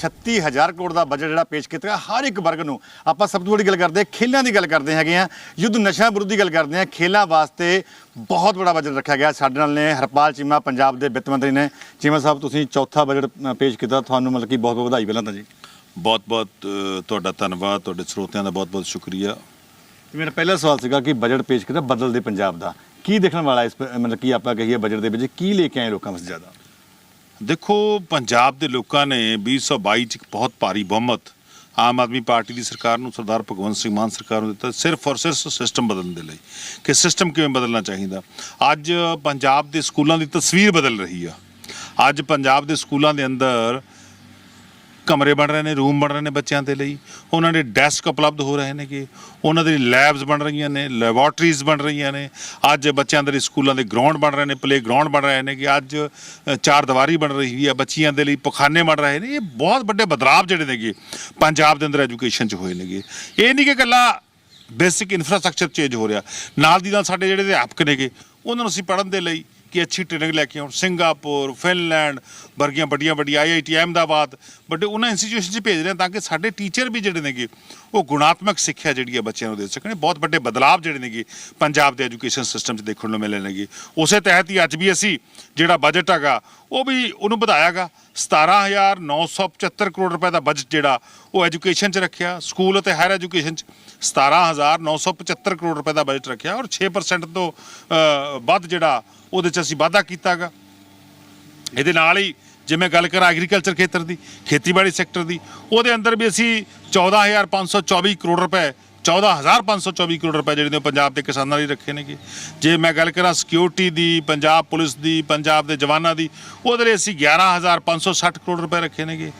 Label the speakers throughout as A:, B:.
A: 36000 ਕਰੋੜ ਦਾ budget ਜਿਹੜਾ ਪੇਸ਼ ਕੀਤਾ ਗਿਆ ਹਰ ਇੱਕ ਵਰਗ ਨੂੰ ਆਪਾਂ ਸਭ ਤੋਂ ਵੱਡੀ ਗੱਲ ਕਰਦੇ ਹਾਂ ਖੇਲਾਂ ਦੀ ਗੱਲ ਕਰਦੇ ਹੈਗੇ ਆ ਯੁੱਧ ਨਸ਼ਾ ਵਿਰੁੱਧ ਦੀ ਗੱਲ ਕਰਦੇ ਹਾਂ ਖੇਲਾਂ ਵਾਸਤੇ ਬਹੁਤ ਬੜਾ ਬਜਟ ਰੱਖਿਆ ਗਿਆ। ਸਾਡੇ ਨਾਲ ਨੇ ਹਰਪਾਲ ਚੀਮਾ ਪੰਜਾਬ ਦੇ ਵਿੱਤ ਮੰਤਰੀ ਨੇ। ਚੀਮਾ ਸਾਹਿਬ ਤੁਸੀਂ ਚੌਥਾ ਬਜਟ ਪੇਸ਼ ਕੀਤਾ ਤੁਹਾਨੂੰ ਮਤਲਬ ਕਿ ਬਹੁਤ ਬਹੁਤ ਵਧਾਈ ਪਹਿਲਾਂ ਤਾਂ ਜੀ।
B: ਬਹੁਤ ਬਹੁਤ ਤੁਹਾਡਾ ਧੰਨਵਾਦ ਤੁਹਾਡੇ ਸਰੋਤਿਆਂ ਦਾ ਬਹੁਤ ਬਹੁਤ ਸ਼ੁਕਰੀਆ।
A: ਮੇਰਾ ਪਹਿਲਾ ਸਵਾਲ ਸੀਗਾ ਕਿ ਬਜਟ ਪੇਸ਼ ਕੀਤਾ ਬਦਲਦੇ ਪੰਜਾਬ ਦਾ। ਕੀ ਦੇਖਣ ਵਾਲਾ ਇਸ ਮਤਲਬ ਕਿ ਆਪਾਂ ਕਹੀਏ ਬਜਟ ਦੇ ਵਿੱਚ ਕੀ ਲੈ ਕੇ ਆਏ ਲੋਕਾਂ ਵਾਸਤੇ ਜ਼ਿਆਦਾ?
B: ਦੇਖੋ, ਪੰਜਾਬ ਦੇ ਲੋਕਾਂ ਨੇ 2022 ਚ ਇੱਕ ਬਹੁਤ ਭਾਰੀ ਬਹੁਮਤ ਆਮ ਆਦਮੀ ਪਾਰਟੀ ਦੀ ਸਰਕਾਰ ਨੂੰ, ਸਰਦਾਰ ਭਗਵੰਤ ਸਿੰਘ ਮਾਨ ਸਰਕਾਰ ਨੂੰ ਦਿੱਤਾ, ਸਿਰਫ ਔਰ ਸਿਰਫ ਸਿਸਟਮ ਬਦਲਣ ਦੇ ਲਈ ਕਿ ਸਿਸਟਮ ਕਿਵੇਂ ਬਦਲਣਾ ਚਾਹੀਦਾ। ਅੱਜ ਪੰਜਾਬ ਦੇ ਸਕੂਲਾਂ ਦੀ ਤਸਵੀਰ ਬਦਲ ਰਹੀ ਆ। ਅੱਜ ਪੰਜਾਬ ਦੇ ਸਕੂਲਾਂ ਦੇ ਅੰਦਰ ਕਮਰੇ ਬਣ ਰਹੇ ਨੇ, ਰੂਮ ਬਣ ਰਹੇ ਨੇ ਬੱਚਿਆਂ ਦੇ ਲਈ। ਉਹਨਾਂ ਦੇ ਡੈਸਕ ਉਪਲਬਧ ਹੋ ਰਹੇ ਨੇਗੇ। ਉਹਨਾਂ ਦੇ ਲੈਬਸ ਬਣ ਰਹੀਆਂ ਨੇ, ਲੈਬੋਰਟਰੀਜ਼ ਬਣ ਰਹੀਆਂ ਨੇ। ਅੱਜ ਬੱਚਿਆਂ ਦੇ ਸਕੂਲਾਂ ਦੇ ਗਰਾਊਂਡ ਬਣ ਰਹੇ ਨੇ ਪਲੇ ਗਰਾਊਂਡ ਬਣ ਰਹੇ ਨੇ ਕਿ ਅੱਜ ਚਾਰ ਦੀਵਾਰੀ ਬਣ ਰਹੀ ਹੈ। ਬੱਚਿਆਂ ਦੇ ਲਈ ਪਖਾਨੇ ਬਣ ਰਹੇ ਨੇ। ਇਹ ਬਹੁਤ ਵੱਡੇ ਬਦਲਾਅ ਜਿਹੜੇ ਨੇਗੇ, ਪੰਜਾਬ ਦੇ ਅੰਦਰ ਐਜੂਕੇਸ਼ਨ 'ਚ ਹੋਏ ਨੇਗੇ। ਇਹ ਨਹੀਂ ਕਿ ਇਕੱਲਾ ਬੇਸਿਕ ਇਨਫਰਾਸਟ੍ਰਕਚਰ ਚੇਂਜ ਹੋ ਰਿਹਾ। ਨਾਲ ਦੀ ਨਾਲ ਸਾਡੇ ਜਿਹੜੇ ਅਧਿਆਪਕ ਨੇਗੇ, ਉਹਨਾਂ ਨੂੰ ਅਸੀਂ ਪੜ੍ਹਨ ਦੇ ਲਈ ਕਿ ਅੱਛੀ ਟ੍ਰੇਨਿੰਗ ਲੈ ਕੇ ਆਉਣ। ਸਿੰਗਾਪੁਰ, ਫਿਨਲੈਂਡ ਵਰਗੀਆਂ ਵੱਡੀਆਂ ਵੱਡੀਆਂ ਆਈਆਈਟੀ ਅਹਿਮਦਾਬਾਦ ਵੱਡੇ ਉਹਨਾਂ ਇੰਸਟੀਚਿਊਸ਼ਨ 'ਚ ਭੇਜ ਰਹੇ ਤਾਂ ਕਿ ਸਾਡੇ ਟੀਚਰ ਵੀ ਜਿਹੜੇ ਨੇਗੇ, ਉਹ ਗੁਣਾਤਮਕ ਸਿੱਖਿਆ ਜਿਹੜੀ ਹੈ ਬੱਚਿਆਂ ਨੂੰ ਦੇ ਸਕਣ। ਬਹੁਤ ਵੱਡੇ ਬਦਲਾਅ ਜਿਹੜੇ ਨੇਗੇ ਪੰਜਾਬ ਦੇ ਐਜੂਕੇਸ਼ਨ ਸਿਸਟਮ 'ਚ ਦੇਖਣ ਨੂੰ ਮਿਲੇ ਨੇਗੇ ਉਸੇ ਤਹਿਤ ਹੀ ਅੱਜ ਵੀ ਅਸੀਂ ਜਿਹੜਾ ਬਜਟ ਹੈਗਾ, ਉਹ ਵੀ ਉਹਨੂੰ ਵਧਾਇਆਗਾ। 17975 ਕਰੋੜ ਰੁਪਏ ਦਾ ਬਜਟ ਜਿਹੜਾ ਉਹ ਐਜੂਕੇਸ਼ਨ 'ਚ ਰੱਖਿਆ। ਸਕੂਲ ਅਤੇ ਹਾਇਰ ਐਜੂਕੇਸ਼ਨ 'ਚ 17975 ਕਰੋੜ ਰੁਪਏ ਦਾ ਬਜਟ ਰੱਖਿਆ ਔਰ 6% ਤੋਂ ਵੱਧ ਜਿਹੜਾ ਉਹਦੇ 'ਚ ਅਸੀਂ ਵਾਧਾ ਕੀਤਾਗਾ। ਇਹਦੇ ਨਾਲ ਹੀ ਜਿਵੇਂ ਗੱਲ ਕਰਾਂ ਐਗਰੀਕਲਚਰ ਖੇਤਰ ਦੀ, ਖੇਤੀਬਾੜੀ ਸੈਕਟਰ ਦੀ, ਉਹਦੇ ਅੰਦਰ ਵੀ ਅਸੀਂ 14524 ਕਰੋੜ ਰੁਪਏ 14524 ਕਰੋੜ ਰੁਪਏ ਜਿਹੜੇ ਨੇ ਉਹ ਪੰਜਾਬ ਦੇ ਕਿਸਾਨਾਂ ਲਈ ਰੱਖੇ ਨੇਗੇ। ਜੇ ਮੈਂ ਗੱਲ ਕਰਾਂ ਸਿਕਿਉਰਿਟੀ ਦੀ, ਪੰਜਾਬ ਪੁਲਿਸ ਦੀ, ਪੰਜਾਬ ਦੇ ਜਵਾਨਾਂ ਦੀ, ਉਹਦੇ ਲਈ ਅਸੀਂ 11560 ਕਰੋੜ ਰੁਪਏ ਰੱਖੇ ਨੇਗੇ।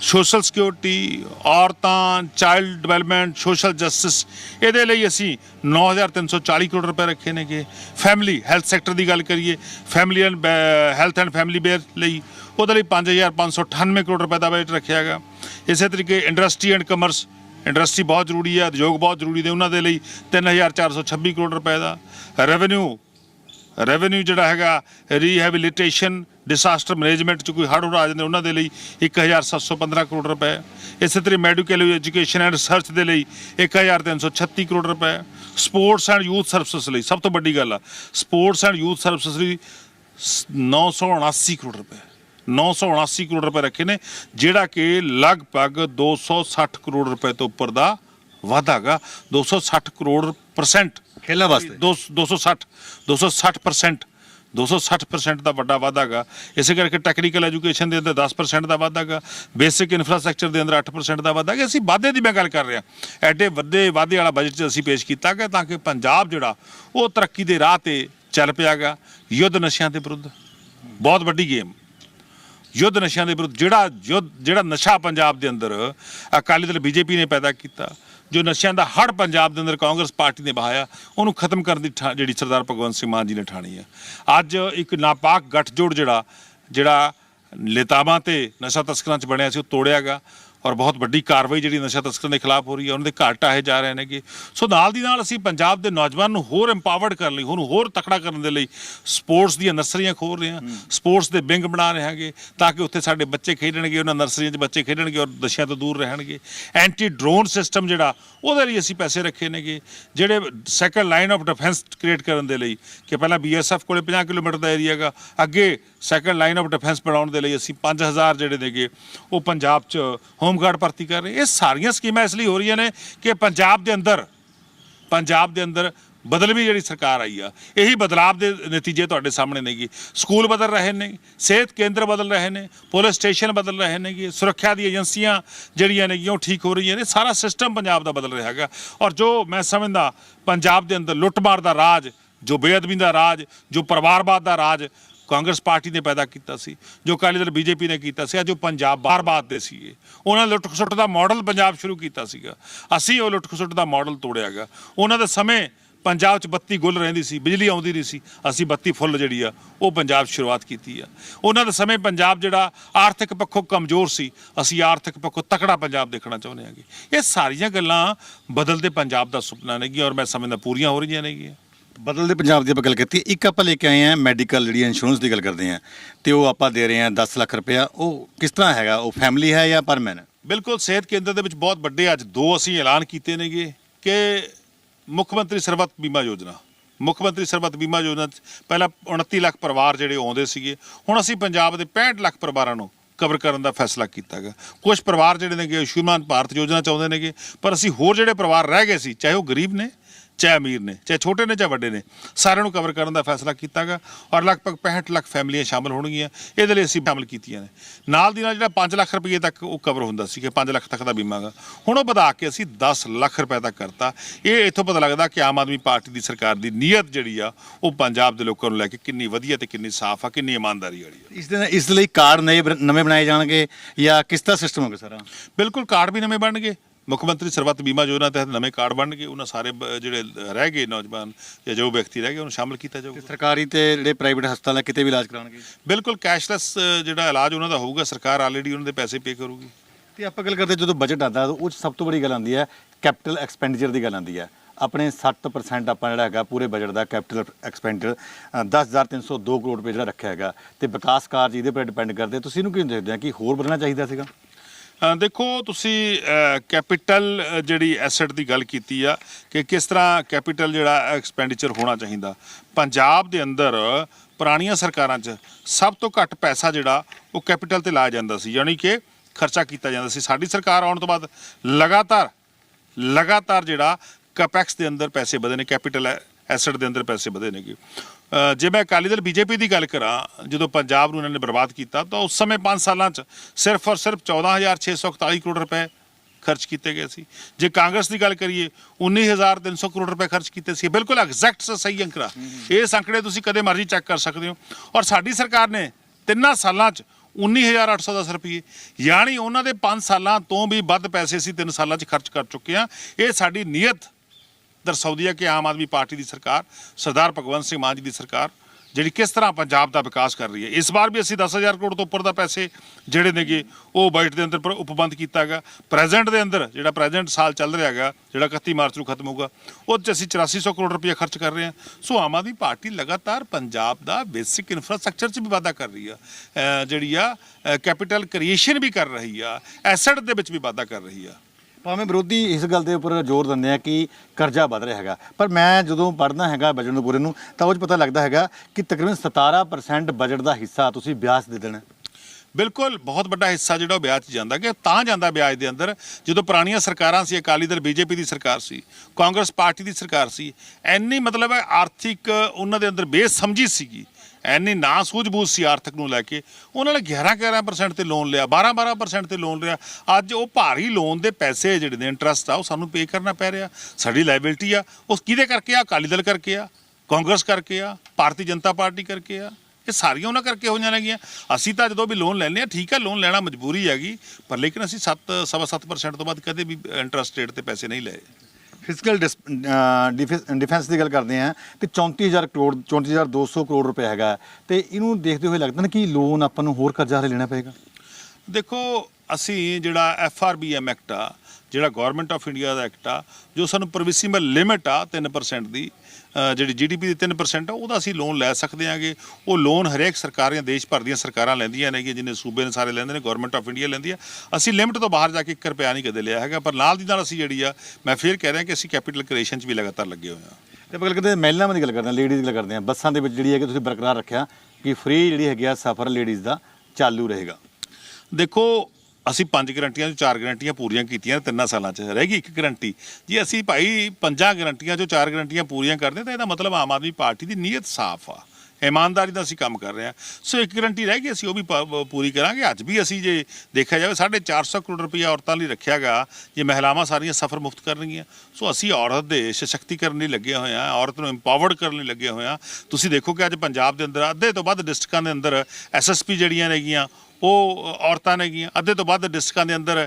B: ਸੋਸ਼ਲ ਸਿਕਿਉਰਿਟੀ, ਔਰਤਾਂ, ਚਾਈਲਡ ਡਿਵੈਲਪਮੈਂਟ, ਸੋਸ਼ਲ ਜਸਟਿਸ, ਇਹਦੇ ਲਈ ਅਸੀਂ 9340 ਕਰੋੜ ਰੁਪਏ ਰੱਖੇ ਨੇਗੇ। ਫੈਮਿਲੀ, ਹੈਲਥ ਸੈਕਟਰ ਦੀ ਗੱਲ ਕਰੀਏ, family and health and family bear ਲਈ, ਉਹਦੇ ਲਈ 5598 ਕਰੋੜ ਰੁਪਏ ਦਾ ਬਜਟ ਰੱਖਿਆ ਗਿਆ ਇਸੇ ਤਰੀਕੇ ਇੰਡਸਟਰੀ ਐਂਡ ਕਮਰਸ ਇੰਡਸਟਰੀ ਬਹੁਤ ਜ਼ਰੂਰੀ ਹੈ ਉਦਯੋਗ ਬਹੁਤ ਜ਼ਰੂਰੀ ਨੇ, ਉਹਨਾਂ ਦੇ ਲਈ 3426 ਕਰੋੜ ਰੁਪਏ ਦਾ। ਰੈਵਨਿਊ ਰੈਵਨਿਊ ਜਿਹੜਾ ਹੈਗਾ ਰੀਹੈਬਿਲਿਟੇਸ਼ਨ ਡਿਸਾਸਟਰ ਮੈਨੇਜਮੈਂਟ ਚ ਕੋਈ ਹੜ੍ਹ ਹੁੜ ਆ ਜਾਂਦੇ ਉਹਨਾਂ ਦੇ ਲਈ 1715 ਕਰੋੜ ਰੁਪਏ। ਇਸੇ ਤਰ੍ਹਾਂ ਮੈਡੀਕਲ ਐਜੂਕੇਸ਼ਨ ਐਂਡ ਰਿਸਰਚ ਦੇ ਲਈ 1336 ਕਰੋੜ ਰੁਪਏ। ਸਪੋਰਟਸ ਐਂਡ ਯੂਥ ਸਰਵਿਸਿਜ਼ ਲਈ ਸਭ ਤੋਂ ਵੱਡੀ ਗੱਲ ਆ ਸਪੋਰਟਸ ਐਂਡ ਯੂਥ ਸਰਵਿਸਿਜ਼ ਲਈ 979 ਕਰੋੜ ਰੁਪਏ। 979 ਕਰੋੜ ਰੁਪਏ ਰੱਖੇ ਨੇ ਜਿਹੜਾ ਕਿ ਲਗਭਗ 260 ਕਰੋੜ ਰੁਪਏ ਤੋਂ ਉੱਪਰ ਦਾ ਵਾਧਾਗਾ 260 ਕਰੋੜ ਪਰਸੈਂਟ
A: ਖੇਲਾਂ ਵਾਸਤੇ?
B: 260 260% 260% ਦਾ ਵੱਡਾ ਵਾਧਾ ਵਾਧਾਗਾ ਇਸੇ ਕਰਕੇ ਟੈਕਨੀਕਲ ਐਜੂਕੇਸ਼ਨ ਦੇ ਅੰਦਰ 10% ਦਾ ਵਾਧਾ ਵਾਧਾਗਾ ਬੇਸਿਕ ਇਨਫਰਾਸਟ੍ਰਕਚਰ ਦੇ ਅੰਦਰ 8% ਦਾ ਵਾਧਾ ਵਾਧਾਗਾ ਅਸੀਂ ਵਾਧੇ ਦੀ ਮੈਂ ਗੱਲ ਕਰ ਰਿਹਾ। ਐਡੇ ਵੱਡੇ ਵਾਧੇ ਵਾਲਾ ਬਜਟ ਅਸੀਂ ਪੇਸ਼ ਕੀਤਾ ਕਿ ਤਾਂ ਕਿ ਪੰਜਾਬ ਜਿਹੜਾ, ਉਹ ਤਰੱਕੀ ਦੇ ਰਾਹ ਤੇ ਚੱਲ ਪਿਆਗਾ ਯੁੱਧ ਨਸ਼ਿਆਂ ਦੇ ਵਿਰੁੱਧ। ਬਹੁਤ ਵੱਡੀ ਗੇਮ ਯੁੱਧ ਨਸ਼ਿਆਂ ਦੇ ਵਿਰੁੱਧ ਜਿਹੜਾ, ਯੁੱਧ, ਜਿਹੜਾ ਨਸ਼ਾ ਪੰਜਾਬ ਦੇ ਅੰਦਰ ਅਕਾਲੀ ਦਲ, ਬੀਜੇਪੀ ਨੇ ਪੈਦਾ ਕੀਤਾ। ਜੋ ਨਸ਼ਿਆਂ ਦਾ ਹੜ ਪੰਜਾਬ ਦੇ ਅੰਦਰ ਕਾਂਗਰਸ ਪਾਰਟੀ ਨੇ ਬਹਾਇਆ ਉਹਨੂੰ ਖਤਮ ਕਰਨ ਦੀ ਠਾ- ਜਿਹੜੀ ਸਰਦਾਰ ਭਗਵੰਤ ਸਿੰਘ ਮਾਨ ਜੀ ਨੇ ਠਾਣੀ ਆ। ਅੱਜ ਇੱਕ ਨਾਪਾਕ ਗੱਠਜੋੜ ਜਿਹੜਾ ਜਿਹੜਾ ਲੇਤਾਵਾਂ ਤੇ ਨਸ਼ਾ ਤਸਕਰਾਂ 'ਚ ਬਣਿਆ ਸੀ, ਉਹ ਤੋੜਿਆਗਾ ਔਰ ਬਹੁਤ ਵੱਡੀ ਕਾਰਵਾਈ ਜਿਹੜੀ ਨਸ਼ਾ ਤਸਕਰਾਂ ਦੇ ਖਿਲਾਫ ਹੋ ਰਹੀ ਹੈ, ਉਹਨਾਂ ਦੇ ਘਰ ਟਾਹੇ ਜਾ ਰਹੇ ਨੇਗੇ। ਸੋ ਨਾਲ ਦੀ ਨਾਲ ਅਸੀਂ ਪੰਜਾਬ ਦੇ ਨੌਜਵਾਨ ਨੂੰ ਹੋਰ ਐਮਪਾਵਰਡ ਕਰਨ ਲਈ ਉਹਨੂੰ ਹੋਰ ਤਕੜਾ ਕਰਨ ਦੇ ਲਈ ਸਪੋਰਟਸ ਦੀਆਂ ਨਰਸਰੀਆਂ ਖੋਲ ਰਹੇ ਹਾਂ ਸਪੋਰਟਸ ਦੇ ਵਿੰਗ ਬਣਾ ਰਹੇ ਹਾਂਗੇ ਤਾਂ ਕਿ ਉੱਥੇ ਸਾਡੇ ਬੱਚੇ ਖੇਡਣਗੇ, ਉਹਨਾਂ ਨਰਸਰੀਆਂ 'ਚ ਬੱਚੇ ਖੇਡਣਗੇ ਔਰ ਨਸ਼ਿਆਂ ਤੋਂ ਦੂਰ ਰਹਿਣਗੇ। ਐਂਟੀ ਡਰੋਨ ਸਿਸਟਮ ਜਿਹੜਾ, ਉਹਦੇ ਲਈ ਅਸੀਂ ਪੈਸੇ ਰੱਖੇ ਨੇਗੇ, ਜਿਹੜੇ second line of defence create ਕਰਨ ਦੇ ਲਈ ਕਿ ਪਹਿਲਾਂ ਬੀਐਸਐਫ ਕੋਲੇ 50 ਕਿਲੋਮੀਟਰ ਦਾ ਏਰੀਆ ਹੈਗਾ, ਅੱਗੇ ਸੈਕੰਡ ਲਾਈਨ ਆਫ ਡਿਫੈਂਸ ਬਣਾਉਣ ਦੇ ਲਈ ਅਸੀਂ 5000 ਜਿਹੜੇ ਨੇਗੇ, ਉਹ ਪੰਜਾਬ 'ਚ ਹੋਮਗਾਰਡ ਭਰਤੀ ਕਰ ਰਹੇ। ਇਹ ਸਾਰੀਆਂ ਸਕੀਮਾਂ ਇਸ ਲਈ ਹੋ ਰਹੀਆਂ ਨੇ ਕਿ ਪੰਜਾਬ ਦੇ ਅੰਦਰ, ਪੰਜਾਬ ਦੇ ਅੰਦਰ ਬਦਲਵੀਂ ਜਿਹੜੀ ਸਰਕਾਰ ਆਈ ਆ, ਇਹੀ ਬਦਲਾਅ ਦੇ ਨਤੀਜੇ ਤੁਹਾਡੇ ਸਾਹਮਣੇ ਨੇਗੇ। ਸਕੂਲ ਬਦਲ ਰਹੇ ਨੇ, ਸਿਹਤ ਕੇਂਦਰ ਬਦਲ ਰਹੇ ਨੇ ਪੁਲਿਸ ਸਟੇਸ਼ਨ ਬਦਲ ਰਹੇ ਨੇਗੇ, ਸੁਰੱਖਿਆ ਦੀ ਏਜੰਸੀਆਂ ਜਿਹੜੀਆਂ ਨੇਗੀਆਂ, ਉਹ ਠੀਕ ਹੋ ਰਹੀਆਂ ਨੇ। ਸਾਰਾ ਸਿਸਟਮ ਪੰਜਾਬ ਦਾ ਬਦਲ ਰਿਹਾ ਹੈਗਾ। ਔਰ ਜੋ ਮੈਂ ਸਮਝਦਾ, ਪੰਜਾਬ ਦੇ ਅੰਦਰ ਲੁੱਟਮਾਰ ਦਾ ਰਾਜ, ਜੋ ਬੇਅਦਬੀ ਦਾ ਰਾਜ, ਜੋ ਪਰਿਵਾਰਵਾਦ ਦਾ ਰਾਜ ਕਾਂਗਰਸ ਪਾਰਟੀ ਨੇ ਪੈਦਾ ਕੀਤਾ ਸੀ, ਜੋ ਅਕਾਲੀ ਦਲ ਬੀਜੇਪੀ ਨੇ ਕੀਤਾ ਸੀ, ਅੱਜ ਉਹ ਪੰਜਾਬ ਬਾਰ-ਬਾਦ ਦੇ ਸੀਗੇ ਉਹਨਾਂ ਨੇ ਲੁੱਟ ਖਸੁੱਟ ਦਾ ਮਾਡਲ ਪੰਜਾਬ ਸ਼ੁਰੂ ਕੀਤਾ ਸੀਗਾ। ਅਸੀਂ ਉਹ ਲੁੱਟ ਖਸੁੱਟ ਦਾ ਮਾਡਲ ਤੋੜਿਆਗਾ ਉਹਨਾਂ ਦੇ ਸਮੇਂ ਪੰਜਾਬ 'ਚ ਬੱਤੀ ਗੁੱਲ ਰਹਿੰਦੀ ਸੀ, ਬਿਜਲੀ ਆਉਂਦੀ ਨਹੀਂ ਸੀ, ਅਸੀਂ ਬੱਤੀ ਫੁੱਲ ਜਿਹੜੀ ਆ, ਉਹ ਪੰਜਾਬ ਸ਼ੁਰੂਆਤ ਕੀਤੀ ਆ। ਉਹਨਾਂ ਦੇ ਸਮੇਂ ਪੰਜਾਬ ਜਿਹੜਾ ਆਰਥਿਕ ਪੱਖੋਂ ਕਮਜ਼ੋਰ ਸੀ, ਅਸੀਂ ਆਰਥਿਕ ਪੱਖੋਂ ਤਕੜਾ ਪੰਜਾਬ ਦੇਖਣਾ ਚਾਹੁੰਦੇ ਹਾਂਗੇ। ਇਹ ਸਾਰੀਆਂ ਗੱਲਾਂ ਬਦਲਦੇ ਪੰਜਾਬ ਦਾ ਸੁਪਨਾ ਨੇਗੀਆਂ ਔਰ ਮੈਂ ਸਮਝਦਾ ਪੂਰੀਆਂ ਹੋ ਰਹੀਆਂ ਨੇਗੀਆਂ।
A: ਬਦਲਦੇ ਪੰਜਾਬ ਦੀ ਆਪਾਂ ਗੱਲ ਕੀਤੀ, ਇੱਕ ਆਪਾਂ ਲੈ ਕੇ ਆਏ ਆ ਮੈਡੀਕਲ ਜਿਹੜੀ ਇੰਸ਼ੋਰੈਂਸ ਦੀ ਗੱਲ ਕਰਦੇ ਆ ਤੇ ਉਹ ਆਪਾਂ ਦੇ ਰਹੇ ਆ 10 ਲੱਖ ਰੁਪਇਆ। ਉਹ ਕਿਸ ਤਰ੍ਹਾਂ ਹੈਗਾ? ਉਹ ਫੈਮਿਲੀ ਹੈ ਜਾਂ ਪਰਮੈਨ
B: ਬਿਲਕੁਲ, ਸਿਹਤ ਕੇਂਦਰ ਦੇ ਵਿੱਚ ਬਹੁਤ ਵੱਡੇ ਅੱਜ ਦੋ ਅਸੀਂ ਐਲਾਨ ਕੀਤੇ ਨੇਗੇ ਕਿ ਮੁੱਖ ਮੰਤਰੀ ਸਰਬੱਤ ਬੀਮਾ ਯੋਜਨਾ। ਮੁੱਖ ਮੰਤਰੀ ਸਰਬੱਤ ਬੀਮਾ ਯੋਜਨਾ 'ਚ ਪਹਿਲਾਂ 29 ਲੱਖ ਪਰਿਵਾਰ ਜਿਹੜੇ ਆਉਂਦੇ ਸੀਗੇ। ਹੁਣ ਅਸੀਂ ਪੰਜਾਬ ਦੇ 65 ਲੱਖ ਪਰਿਵਾਰਾਂ ਨੂੰ ਕਵਰ ਕਰਨ ਦਾ ਫੈਸਲਾ ਕੀਤਾ ਗਿਆ ਕੁਝ ਪਰਿਵਾਰ ਜਿਹੜੇ ਨੇਗੇ ਆਯੁਸ਼ਮਾਨ ਭਾਰਤ ਯੋਜਨਾ ਚਾਹੁੰਦੇ ਨੇਗੇ, ਪਰ ਅਸੀਂ ਹੋਰ ਜਿਹੜੇ ਪਰਿਵਾਰ ਰਹਿ ਗਏ ਸੀ, ਚਾਹੇ ਉਹ ਗਰੀਬ ਨੇ ਚਾਹੇ ਅਮੀਰ ਨੇ ਚਾਹੇ ਛੋਟੇ ਨੇ ਚਾਹੇ ਵੱਡੇ ਨੇ ਸਾਰਿਆਂ ਨੂੰ ਕਵਰ ਕਰਨ ਦਾ ਫੈਸਲਾ ਕੀਤਾ ਗਿਆ ਔਰ ਲਗਭਗ 65 ਲੱਖ ਫੈਮਲੀਆਂ ਸ਼ਾਮਲ ਹੋਣਗੀਆਂ। ਇਹਦੇ ਲਈ ਅਸੀਂ ਸ਼ਾਮਲ ਕੀਤੀਆਂ ਨੇ। ਨਾਲ ਦੀ ਨਾਲ ਜਿਹੜਾ 5 ਲੱਖ ਰੁਪਏ ਤੱਕ ਉਹ ਕਵਰ ਹੁੰਦਾ ਸੀ ਕਿ 5 ਲੱਖ ਤੱਕ ਦਾ ਬੀਮਾ ਗਾ। ਹੁਣ ਉਹ ਵਧਾ ਕੇ ਅਸੀਂ 10 ਲੱਖ ਰੁਪਏ ਤੱਕ ਕਰਤਾ। ਇਹ ਇੱਥੋਂ ਪਤਾ ਲੱਗਦਾ ਕਿ ਆਮ ਆਦਮੀ ਪਾਰਟੀ ਦੀ ਸਰਕਾਰ ਦੀ ਨੀਅਤ ਜਿਹੜੀ ਆ ਉਹ ਪੰਜਾਬ ਦੇ ਲੋਕਾਂ ਨੂੰ ਲੈ ਕੇ ਕਿੰਨੀ ਵਧੀਆ ਤੇ ਕਿੰਨੀ ਸਾਫ਼ ਆ ਕਿੰਨੀ ਇਮਾਨਦਾਰੀ ਵਾਲੀ ਆ।
A: ਇਸ ਦੇ ਇਸ ਲਈ ਕਾਰਡ ਨਵੇਂ ਬਣਾਏ ਜਾਣਗੇ ਜਾਂ ਕਿਸ ਤਰ੍ਹਾਂ ਸਿਸਟਮ ਹੋਗਾ ਸਾਰਾ?
B: ਬਿਲਕੁਲ ਕਾਰਡ ਵੀ ਨਵੇਂ ਬਣਨਗੇ। ਮੁੱਖ ਮੰਤਰੀ ਸਰਬੱਤ ਬੀਮਾ ਯੋਜਨਾ ਤਹਿਤ ਨਵੇਂ ਕਾਰਡ ਬਣਨਗੇ ਉਹਨਾਂ ਸਾਰੇ ਬ- ਜਿਹੜੇ ਰਹਿ ਗਏ ਨੌਜਵਾਨ ਜਾਂ ਜੋ ਵਿਅਕਤੀ ਰਹਿ ਗਏ ਉਹਨੂੰ ਸ਼ਾਮਲ ਕੀਤਾ ਜਾਊਗਾ।
A: ਸਰਕਾਰੀ ਤੇ ਜਿਹੜੇ ਪ੍ਰਾਈਵੇਟ ਹਸਪਤਾਲ ਹੈ ਕਿਤੇ ਵੀ ਇਲਾਜ ਕਰਾਉਣਗੇ?
B: ਬਿਲਕੁਲ ਕੈਸ਼ਲੈਸ ਜਿਹੜਾ ਇਲਾਜ ਉਹਨਾਂ ਦਾ ਹੋਊਗਾ ਸਰਕਾਰ ਆਲਰੇਡੀ ਉਹਨਾਂ ਦੇ ਪੈਸੇ ਪੇ ਕਰੂਗੀ।
A: ਤੇ ਆਪਾਂ ਗੱਲ ਕਰਦੇ ਜਦੋਂ ਬਜਟ ਆਉਂਦਾ ਉਹ 'ਚ ਸਭ ਤੋਂ ਬੜੀ ਗੱਲ ਆਉਂਦੀ ਹੈ ਕੈਪੀਟਲ ਐਕਸਪੈਂਡੀਚਰ ਦੀ ਗੱਲ ਆਉਂਦੀ ਹੈ। ਆਪਣੇ 60% ਆਪਾਂ ਜਿਹੜਾ ਹੈਗਾ ਪੂਰੇ ਬਜਟ ਦਾ ਕੈਪੀਟਲ ਐਕਸਪੈਂਡੀਚਰ 10302 ਕਰੋੜ ਰੁਪਏ ਜਿਹੜਾ ਰੱਖਿਆ ਹੈਗਾ। ਤੇ ਵਿਕਾਸ ਕਾਰਜ ਇਹਦੇ ਉੱਪਰ ਡਿਪੈਂਡ ਕਰਦੇ ਤੁਸੀਂ ਇਹਨੂੰ ਕਿਉਂ ਦੇਖਦੇ ਆ ਕਿ ਹੋਰ ਵਧਣਾ ਚਾਹੀਦਾ ਸੀਗਾ?
B: ਦੇਖੋ, ਤੁਸੀਂ ਕੈਪੀਟਲ ਜਿਹੜੀ ਐਸੈਟ ਦੀ ਗੱਲ ਕੀਤੀ ਆ ਕਿ ਕਿਸ ਤਰ੍ਹਾਂ ਕੈਪੀਟਲ ਜਿਹੜਾ ਐਕਸਪੈਂਡੀਚਰ ਹੋਣਾ ਚਾਹੀਦਾ। ਪੰਜਾਬ ਦੇ ਅੰਦਰ ਪੁਰਾਣੀਆਂ ਸਰਕਾਰਾਂ 'ਚ ਸਭ ਤੋਂ ਘੱਟ ਪੈਸਾ ਜਿਹੜਾ ਉਹ ਕੈਪੀਟਲ ਤੇ ਲਾਇਆ ਜਾਂਦਾ ਸੀ। ਯਾਨੀ ਕਿ ਖਰਚਾ ਕੀਤਾ ਜਾਂਦਾ ਸੀ। ਸਾਡੀ ਸਰਕਾਰ ਆਉਣ ਤੋਂ ਬਾਅਦ ਲਗਾਤਾਰ ਲਗਾਤਾਰ ਜਿਹੜਾ ਕਪੈਕਸ ਦੇ ਅੰਦਰ ਪੈਸੇ ਵਧੇ ਨੇ ਕੈਪੀਟਲ ਐਸੈਟ ਦੇ ਅੰਦਰ ਪੈਸੇ ਵਧੇ ਨੇਗੇ। ਜੇ ਮੈਂ ਅਕਾਲੀ ਦਲ ਬੀਜੇਪੀ ਦੀ ਗੱਲ ਕਰਾਂ, ਜਦੋਂ ਪੰਜਾਬ ਨੂੰ ਇਹਨਾਂ ਨੇ ਬਰਬਾਦ ਕੀਤਾ, ਤਾਂ ਉਸ ਸਮੇਂ 5 ਸਾਲਾਂ 'ਚ ਸਿਰਫ ਔਰ ਸਿਰਫ 14641 ਕਰੋੜ ਰੁਪਏ ਖਰਚ ਕੀਤੇ ਗਏ ਸੀ। ਜੇ ਕਾਂਗਰਸ ਦੀ ਗੱਲ ਕਰੀਏ 19300 ਕਰੋੜ ਰੁਪਏ ਖਰਚ ਕੀਤੇ ਸੀ। ਬਿਲਕੁਲ ਐਗਜ਼ੈਕਟ ਸਹੀ ਅੰਕੜਾ। ਇਹ ਅੰਕੜੇ ਤੁਸੀਂ ਕਦੇ ਮਰਜ਼ੀ ਚੈੱਕ ਕਰ ਸਕਦੇ ਹੋ। ਔਰ ਸਾਡੀ ਸਰਕਾਰ ਨੇ ਤਿੰਨਾਂ ਸਾਲਾਂ 'ਚ 19810 ਰੁਪਏ, ਯਾਨੀ ਉਹਨਾਂ ਦੇ 5 ਸਾਲਾਂ ਤੋਂ ਵੀ ਵੱਧ ਪੈਸੇ ਅਸੀਂ 3 ਸਾਲਾਂ 'ਚ ਖਰਚ ਕਰ ਚੁੱਕੇ ਹਾਂ। ਇਹ ਸਾਡੀ ਨੀਅਤ ਦਰਸਾਉਂਦੀ ਹੈ ਕਿ ਆਮ ਆਦਮੀ ਪਾਰਟੀ ਦੀ ਸਰਕਾਰ, ਸਰਦਾਰ ਭਗਵੰਤ ਸਿੰਘ ਮਾਨ ਜੀ ਦੀ ਸਰਕਾਰ, ਜਿਹੜੀ ਕਿਸ ਤਰ੍ਹਾਂ ਪੰਜਾਬ ਦਾ ਵਿਕਾਸ ਕਰ ਰਹੀ ਹੈ। ਇਸ ਵਾਰ ਵੀ ਅਸੀਂ 10000 ਕਰੋੜ ਤੋਂ ਉੱਪਰ ਦਾ ਪੈਸੇ ਜਿਹੜੇ ਨੇਗੇ, ਉਹ ਬਜਟ ਦੇ ਅੰਦਰ ਉਪਬੰਧ ਕੀਤਾ ਹੈਗਾ। ਪ੍ਰੈਜ਼ੈਂਟ ਦੇ ਅੰਦਰ, ਜਿਹੜਾ ਪ੍ਰੈਜ਼ੈਂਟ ਸਾਲ ਚੱਲ ਰਿਹਾ ਹੈਗਾ, ਜਿਹੜਾ 31 ਮਾਰਚ ਨੂੰ ਖਤਮ ਹੋਊਗਾ, ਉਹ 'ਚ ਅਸੀਂ 8400 ਕਰੋੜ ਰੁਪਏ ਖਰਚ ਕਰ ਰਹੇ ਹਾਂ। ਸੋ ਆਮ ਆਦਮੀ ਪਾਰਟੀ ਲਗਾਤਾਰ ਪੰਜਾਬ ਦਾ ਬੇਸਿਕ ਇਨਫਰਾਸਟ੍ਰਕਚਰ 'ਚ ਵੀ ਵਾਧਾ ਕਰ ਰਹੀ ਆ। ਜਿਹੜੀ ਆ ਕੈਪੀਟਲ ਕ੍ਰੀਏਸ਼ਨ ਵੀ ਕਰ ਰਹੀ ਆ। ਐਸੈਟ ਦੇ ਵਿੱਚ ਵੀ ਵਾਧਾ ਕਰ ਰਹੀ ਆ।
A: ਭਾਵੇਂ ਵਿਰੋਧੀ ਇਸ ਗੱਲ ਦੇ ਉੱਪਰ ਜ਼ੋਰ ਦਿੰਦੇ ਆ ਕਿ ਕਰਜ਼ਾ ਵੱਧ ਰਿਹਾ ਹੈਗਾ, ਪਰ ਮੈਂ ਜਦੋਂ ਪੜ੍ਹਨਾ ਹੈਗਾ ਬਜਟ ਨੂੰ ਪੂਰੇ ਨੂੰ ਤਾਂ ਉਹ 'ਚ ਪਤਾ ਲੱਗਦਾ ਹੈਗਾ ਕਿ ਤਕਰੀਬਨ 17% ਬਜਟ ਦਾ ਹਿੱਸਾ ਤੁਸੀਂ ਵਿਆਜ ਦੇ ਦੇਣਾ।
B: ਬਿਲਕੁਲ, ਬਹੁਤ ਵੱਡਾ ਹਿੱਸਾ ਜਿਹੜਾ ਉਹ ਵਿਆਜ 'ਚ ਜਾਂਦਾ ਕਿ ਤਾਂ ਜਾਂਦਾ ਵਿਆਜ ਦੇ ਅੰਦਰ, ਜਦੋਂ ਪੁਰਾਣੀਆਂ ਸਰਕਾਰਾਂ ਸੀ, ਅਕਾਲੀ ਦਲ, ਬੀਜੇਪੀ ਦੀ ਸਰਕਾਰ ਸੀ, ਕਾਂਗਰਸ ਪਾਰਟੀ ਦੀ ਸਰਕਾਰ ਸੀ, ਐਨੀ ਮਤਲਬ ਹੈ ਆਰਥਿਕ ਉਹਨਾਂ ਦੇ ਅੰਦਰ ਬੇਸਮਝੀ ਸੀਗੀ ਐਨੀ ਨਾ ਸੂਝ-ਬੂਝ ਸੀ ਆਰਥਿਕ ਨੂੰ ਲੈ ਕੇ, ਉਹਨਾਂ ਨੇ 11-11% ਤੇ ਲੋਨ ਲਿਆ 12-12% ਤੇ ਲੋਨ ਲਿਆ। ਅੱਜ ਉਹ ਭਾਰੀ ਲੋਨ ਦੇ ਪੈਸੇ ਜਿਹੜੇ ਨੇ ਇੰਟਰਸਟ ਆ, ਉਹ ਸਾਨੂੰ ਪੇ ਕਰਨਾ ਪੈ ਰਿਹਾ। ਸਾਡੀ ਲਾਇਬਿਲਟੀ ਆ, ਉਹ ਕਿਹਦੇ ਕਰਕੇ ਆ? ਅਕਾਲੀ ਦਲ ਕਰਕੇ ਆ, ਕਾਂਗਰਸ ਕਰਕੇ ਆ, ਭਾਰਤੀ ਜਨਤਾ ਪਾਰਟੀ ਕਰਕੇ ਆ। ਇਹ ਸਾਰੀਆਂ ਉਹਨਾਂ ਕਰਕੇ ਹੋਈਆਂ ਨੇਗੀਆਂ। ਅਸੀਂ ਤਾਂ ਜਦੋਂ ਵੀ ਲੋਨ ਲੈਂਦੇ ਆ, ਠੀਕ ਆ ਲੋਨ ਲੈਣਾ ਮਜਬੂਰੀ ਹੈਗੀ, ਪਰ ਲੇਕਿਨ ਅਸੀਂ 7 ਸਵਾ ਸੱਤ percent ਤੋਂ ਬਾਅਦ ਕਦੇ ਵੀ ਇੰਟਰਸਟ ਰੇਟ ਤੇ ਪੈਸੇ ਨਹੀਂ ਲਏ।
A: ਫਿਜ਼ੀਕਲ ਡਿਫੈਂਸ uh, ਦੀ ਗੱਲ ਕਰਦੇ ਆ ਤੇ 34000 ਕਰੋੜ 34200 ਕਰੋੜ ਰੁਪਏ ਹੈਗਾ ਤੇ ਇਹਨੂੰ ਦੇਖਦੇ ਹੋਏ ਲੱਗਦਾ ਨਾ ਕਿ ਲੋਨ ਆਪਾਂ ਨੂੰ ਹੋਰ ਕਰਜ਼ਾ ਹਲੇ ਲੈਣਾ ਪਏਗਾ।
B: ਦੇਖੋ, ਅਸੀਂ ਜਿਹੜਾ F R B M act ਆ ਜਿਹੜਾ ਗਵਰਨਮੈਂਟ ਆਫ ਇੰਡੀਆ ਦਾ ਐਕਟ ਆ ਜੋ ਸਾਨੂੰ ਪਰਮਿਸਿਬਲ ਲਿਮਿਟ ਆ 3% ਦੀ ਜਿਹੜੀ ਜੀਡੀਪੀ ਦੀ 3% ਆ ਉਹਦਾ ਅਸੀਂ ਲੋਨ ਲੈ ਸਕਦੇ ਆਂਗੇ। ਉਹ ਲੋਨ ਹਰੇਕ ਸਰਕਾਰਾਂ ਦੇਸ਼ ਭਰ ਦੀਆਂ ਸਰਕਾਰਾਂ ਲੈਂਦੀਆਂ ਨੇਗੀਆਂ ਜਿੰਨੇ ਸੂਬੇ ਨੇ ਸਾਰੇ ਲੈਂਦੇ ਨੇ ਗਵਰਨਮੈਂਟ ਆਫ ਇੰਡੀਆ ਲੈਂਦੀ ਆ। ਅਸੀਂ ਲਿਮਿਟ ਤੋਂ ਬਾਹਰ ਜਾ ਕੇ 1 ਰੁਪਿਆ ਨਹੀਂ ਕਦੇ ਲਿਆ ਹੈਗਾ ਪਰ ਨਾਲ ਦੀ ਨਾਲ ਅਸੀਂ ਜਿਹੜੀ ਆ ਮੈਂ ਫੇਰ ਕਹਿ ਰਿਹਾ ਕਿ ਅਸੀਂ ਕੈਪੀਟਲ ਕ੍ਰੀਏਸ਼ਨ 'ਚ ਵੀ ਲਗਾਤਾਰ ਲੱਗੇ ਹੋਏ ਹਾਂ
A: ਤੇ ਆਪਾਂ ਗੱਲ ਕਰਦੇ ਮਹਿਲਾਵਾਂ ਦੀ ਗੱਲ ਕਰਦੇ ਹਾਂ ਲੇਡੀਜ਼ ਦੀ ਗੱਲ ਕਰਦੇ ਹਾਂ ਬੱਸਾਂ ਦੇ ਵਿੱਚ ਜਿਹੜੀ ਹੈ ਕਿ ਤੁਸੀਂ ਬਰਕਰਾਰ ਰੱਖਿਆ ਕਿ ਫ੍ਰੀ ਜਿਹੜੀ ਹੈਗੀ ਆ ਸਫ਼ਰ ਲੇਡੀਜ਼ ਦਾ ਚਾਲੂ ਰਹੇਗਾ।
B: ਦੇਖੋ ਅਸੀਂ ਪੰਜ ਗਰੰਟੀਆਂ ਚੋਂ ਚਾਰ ਗਰੰਟੀਆਂ ਪੂਰੀਆਂ ਕੀਤੀਆਂ ਤਿੰਨਾਂ ਸਾਲਾਂ 'ਚ, ਰਹਿ ਗਈ ਇੱਕ ਗਰੰਟੀ। ਜੇ ਅਸੀਂ ਭਾਈ ਪੰਜਾਂ ਗਰੰਟੀਆਂ ਚੋਂ ਚਾਰ ਗਰੰਟੀਆਂ ਪੂਰੀਆਂ ਕਰਦੇ, ਤਾਂ ਇਹਦਾ ਮਤਲਬ ਆਮ ਆਦਮੀ ਪਾਰਟੀ ਦੀ ਨੀਅਤ ਸਾਫ਼ ਆ। ਇਮਾਨਦਾਰੀ ਦਾ ਅਸੀਂ ਕੰਮ ਕਰ ਰਹੇ ਹਾਂ। ਸੋ ਇੱਕ ਗਰੰਟੀ ਰਹਿ ਗਈ, ਅਸੀਂ ਉਹ ਵੀ ਪੂਰੀ ਕਰਾਂਗੇ। ਅੱਜ ਵੀ ਅਸੀਂ ਜੇ ਦੇਖਿਆ ਜਾਵੇ 450 ਕਰੋੜ ਰੁਪਈਆ ਔਰਤਾਂ ਲਈ ਰੱਖਿਆਗਾ, ਜੇ ਮਹਿਲਾਵਾਂ ਸਾਰੀਆਂ ਸਫ਼ਰ ਮੁਫਤ ਕਰਨਗੀਆਂ। ਸੋ ਅਸੀਂ ਔਰਤ ਦੇ ਸਸ਼ਕਤੀਕਰਨ ਲਈ ਲੱਗੇ ਹੋਏ ਹਾਂ, ਔਰਤ ਨੂੰ ਇੰਪਾਵਰਡ ਕਰਨ ਲਈ ਲੱਗੇ ਹੋਏ ਹਾਂ। ਤੁਸੀਂ ਦੇਖੋ ਕਿ ਅੱਜ ਪੰਜਾਬ ਦੇ ਅੰਦਰ, ਅੱਧੇ ਤੋਂ ਵੱਧ ਡਿਸਟ੍ਰਿਕਟਾਂ ਦੇ ਅੰਦਰ ਐਸਐਸਪੀ ਜਿਹੜੀਆਂ ਨੇਗੀਆਂ ਉਹ ਔਰਤਾਂ ਨੇਗੀਆਂ ਅੱਧੇ ਤੋਂ ਵੱਧ ਡਿਸਟ੍ਰਿਕਾਂ ਦੇ ਅੰਦਰ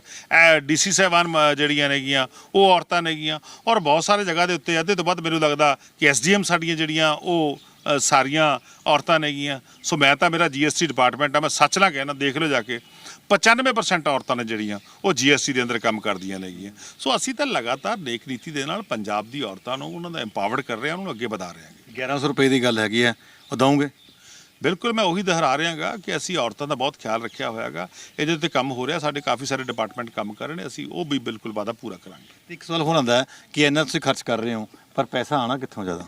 B: ਡੀਸੀ ਸਾਹਿਬਾਨ ਮ- ਜਿਹੜੀਆਂ ਨੇਗੀਆਂ ਉਹ ਔਰਤਾਂ ਨੇਗੀਆਂ ਔਰ ਬਹੁਤ ਸਾਰੇ ਜਗ੍ਹਾ ਦੇ ਉੱਤੇ ਅੱਧੇ ਤੋਂ ਵੱਧ ਮੈਨੂੰ ਲੱਗਦਾ ਕਿ ਐਸਡੀਐਮ ਸਾਡੀਆਂ ਜਿਹੜੀਆਂ, ਉਹ ਸਾਰੀਆਂ ਔਰਤਾਂ ਨੇਗੀਆਂ ਸੋ ਮੈਂ ਤਾਂ ਮੇਰਾ ਜੀਐਸਟੀ ਡਿਪਾਰਟਮੈਂਟ ਆ, ਮੈਂ ਸੱਚ ਨਾਲ ਕਹਿਣਾ, ਦੇਖ ਲਓ ਜਾ ਕੇ। 95% ਔਰਤਾਂ ਨੇ ਜਿਹੜੀਆਂ, ਉਹ ਜੀਐਸਟੀ ਦੇ ਅੰਦਰ ਕੰਮ ਕਰਦੀਆਂ ਨੇਗੀਆਂ ਸੋ ਅਸੀਂ ਤਾਂ ਲਗਾਤਾਰ ਦੇਖ ਨੀਤੀ ਦੇ ਨਾਲ ਪੰਜਾਬ ਦੀ ਔਰਤਾਂ ਨੂੰ, ਉਹਨਾਂ ਦਾ ਇੰਪਾਵਰਡ ਕਰ ਰਹੇ ਹਾਂ ਉਹਨਾਂ ਨੂੰ ਅੱਗੇ ਵਧਾ ਰਹੇ ਹਾਂ
A: 1100 ਰੁਪਏ ਦੀ ਗੱਲ ਹੈਗੀ ਹੈ ਉਹ ਦਵੋਗੇ
B: ਬਿਲਕੁਲ ਮੈਂ ਉਹੀ ਦੁਹਰਾ ਰਿਹਾਗਾ ਕਿ ਅਸੀਂ ਔਰਤਾਂ ਦਾ ਬਹੁਤ ਖਿਆਲ ਰੱਖਿਆ ਹੋਇਆਗਾ। ਇਹਦੇ ਉੱਤੇ ਕੰਮ ਹੋ ਰਿਹਾ ਸਾਡੇ ਕਾਫੀ ਸਾਰੇ ਡਿਪਾਰਟਮੈਂਟ ਕੰਮ ਕਰ ਰਹੇ ਨੇ ਅਸੀਂ ਉਹ ਵੀ ਬਿਲਕੁਲ ਵਾਦਾ ਪੂਰਾ ਕਰਾਂਗੇ।
A: ਇੱਕ ਸਵਾਲ ਹੋਰ ਆਉਂਦਾ ਕਿ ਇੰਨਾ ਤੁਸੀਂ ਖਰਚ ਕਰ ਰਹੇ ਹੋ ਪਰ ਪੈਸਾ ਆਣਾ ਕਿੱਥੋਂ ਜ਼ਿਆਦਾ?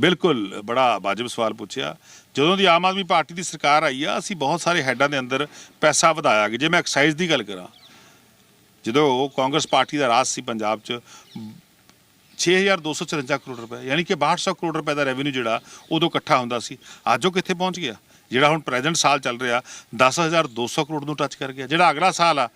B: ਬਿਲਕੁਲ ਬੜਾ ਵਾਜਬ ਸਵਾਲ ਪੁੱਛਿਆ। ਜਦੋਂ ਦੀ ਆਮ ਆਦਮੀ ਪਾਰਟੀ ਦੀ ਸਰਕਾਰ ਆਈ ਆ ਅਸੀਂ ਬਹੁਤ ਸਾਰੇ ਹੈਡਾਂ ਦੇ ਅੰਦਰ ਪੈਸਾ ਵਧਾਇਆ ਗਿਆ ਜੇ ਮੈਂ ਐਕਸਾਈਜ਼ ਦੀ ਗੱਲ ਕਰਾਂ ਜਦੋਂ ਕਾਂਗਰਸ ਪਾਰਟੀ ਦਾ ਰਾਜ ਸੀ ਪੰਜਾਬ 'ਚ 6254 ਕਰੋੜ ਰੁਪਏ ਯਾਨੀ ਕਿ 6200 ਕਰੋੜ ਰੁਪਏ ਦਾ ਰੈਵਨਿਊ ਜਿਹੜਾ ਉਦੋਂ ਇਕੱਠਾ ਹੁੰਦਾ ਸੀ। ਅੱਜ ਉਹ ਕਿੱਥੇ ਪਹੁੰਚ ਗਿਆ? ਜਿਹੜਾ ਹੁਣ ਪ੍ਰੈਜ਼ੈਂਟ ਸਾਲ ਚੱਲ ਰਿਹਾ 10200 ਕਰੋੜ ਨੂੰ ਟੱਚ ਕਰ ਗਿਆ। ਜਿਹੜਾ ਅਗਲਾ ਸਾਲ ਆ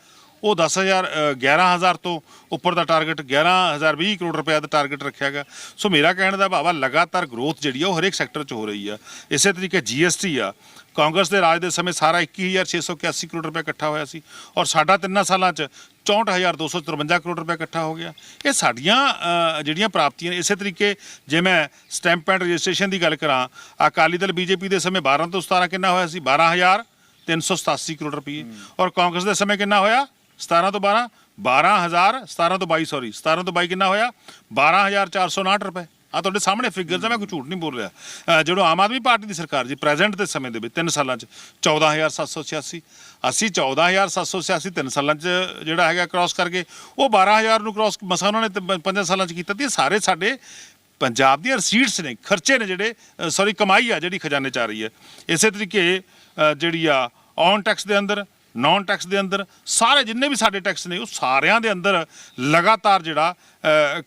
B: ਉਹ 10000 ਅ, 11000 ਤੋਂ ਉੱਪਰ ਦਾ ਟਾਰਗੇਟ 11020 ਕਰੋੜ ਰੁਪਏ ਦਾ ਟਾਰਗੇਟ ਰੱਖਿਆ ਗਿਆ। ਸੋ ਮੇਰਾ ਕਹਿਣ ਦਾ ਭਾਵ ਆ ਲਗਾਤਾਰ ਗਰੋਥ ਜਿਹੜੀ ਆ ਉਹ ਹਰੇਕ ਸੈਕਟਰ 'ਚ ਹੋ ਰਹੀ ਆ। ਇਸੇ ਤਰੀਕੇ ਜੀਐਸਟੀ ਆ ਕਾਂਗਰਸ ਦੇ ਰਾਜ ਦੇ ਸਮੇਂ ਸਾਰਾ 21681 ਕਰੋੜ ਰੁਪਏ ਇਕੱਠਾ ਹੋਇਆ ਸੀ ਔਰ ਸਾਡਾ ਤਿੰਨਾਂ ਸਾਲਾਂ 'ਚ 64253 ਕਰੋੜ ਰੁਪਏ ਇਕੱਠਾ ਹੋ ਗਿਆ। ਇਹ ਸਾਡੀਆਂ ਜਿਹੜੀਆਂ ਪ੍ਰਾਪਤੀਆਂ ਇਸੇ ਤਰੀਕੇ ਜੇ ਮੈਂ ਸਟੈਂਪ ਐਂਡ ਰਜਿਸਟ੍ਰੇਸ਼ਨ ਦੀ ਗੱਲ ਕਰਾਂ, ਅਕਾਲੀ ਦਲ ਬੀਜੇਪੀ ਦੇ ਸਮੇਂ 12 ਤੋਂ 17 ਕਿੰਨਾ ਹੋਇਆ ਸੀ? 12387 ਕਰੋੜ ਰੁਪਏ ਔਰ ਕਾਂਗਰਸ ਦੇ ਸਮੇਂ ਕਿੰਨਾ ਹੋਇਆ? 17 ਤੋਂ 12 12000 17 ਤੋਂ 22 ਸੌਰੀ 17 ਤੋਂ 22 ਕਿੰਨਾ ਹੋਇਆ? 12459 ਰੁਪਏ। ਆ ਤੁਹਾਡੇ ਸਾਹਮਣੇ ਫਿਗਰਸ ਆ ਮੈਂ ਕੋਈ ਝੂਠ ਨਹੀਂ ਬੋਲ ਰਿਹਾ। ਜਦੋਂ ਆਮ ਆਦਮੀ ਪਾਰਟੀ ਦੀ ਸਰਕਾਰ ਜੀ ਪ੍ਰੈਜ਼ੈਂਟ ਦੇ ਸਮੇਂ ਦੇ ਵਿੱਚ 3 ਸਾਲਾਂ 'ਚ 14786 ਅਸੀਂ 14786 3 ਸਾਲਾਂ 'ਚ ਜਿਹੜਾ ਹੈਗਾ ਕ੍ਰਾਸ ਕਰਕੇ ਉਹ 12000 ਨੂੰ ਕ੍ਰਾਸ ਮਸਾ ਉਹਨਾਂ ਨੇ 5 ਸਾਲਾਂ 'ਚ ਕੀਤਾ ਤੇ ਸਾਰੇ ਸਾਡੇ ਪੰਜਾਬ ਦੀਆਂ ਰਸੀਟਸ ਨੇ, ਖਰਚੇ ਨੇ ਜਿਹੜੇ ਸੌਰੀ ਕਮਾਈ ਆ ਜਿਹੜੀ ਖਜ਼ਾਨੇ 'ਚ ਆ ਰਹੀ ਹੈ। ਇਸੇ ਤਰੀਕੇ ਜਿਹੜੀ ਆ ਔਨ ਟੈਕਸ ਦੇ ਅੰਦਰ ਨਾਨ ਟੈਕਸ ਦੇ ਅੰਦਰ ਸਾਰੇ ਜਿੰਨੇ ਵੀ ਸਾਡੇ ਟੈਕਸ ਨੇ ਉਹ ਸਾਰਿਆਂ ਦੇ ਅੰਦਰ ਲਗਾਤਾਰ ਜਿਹੜਾ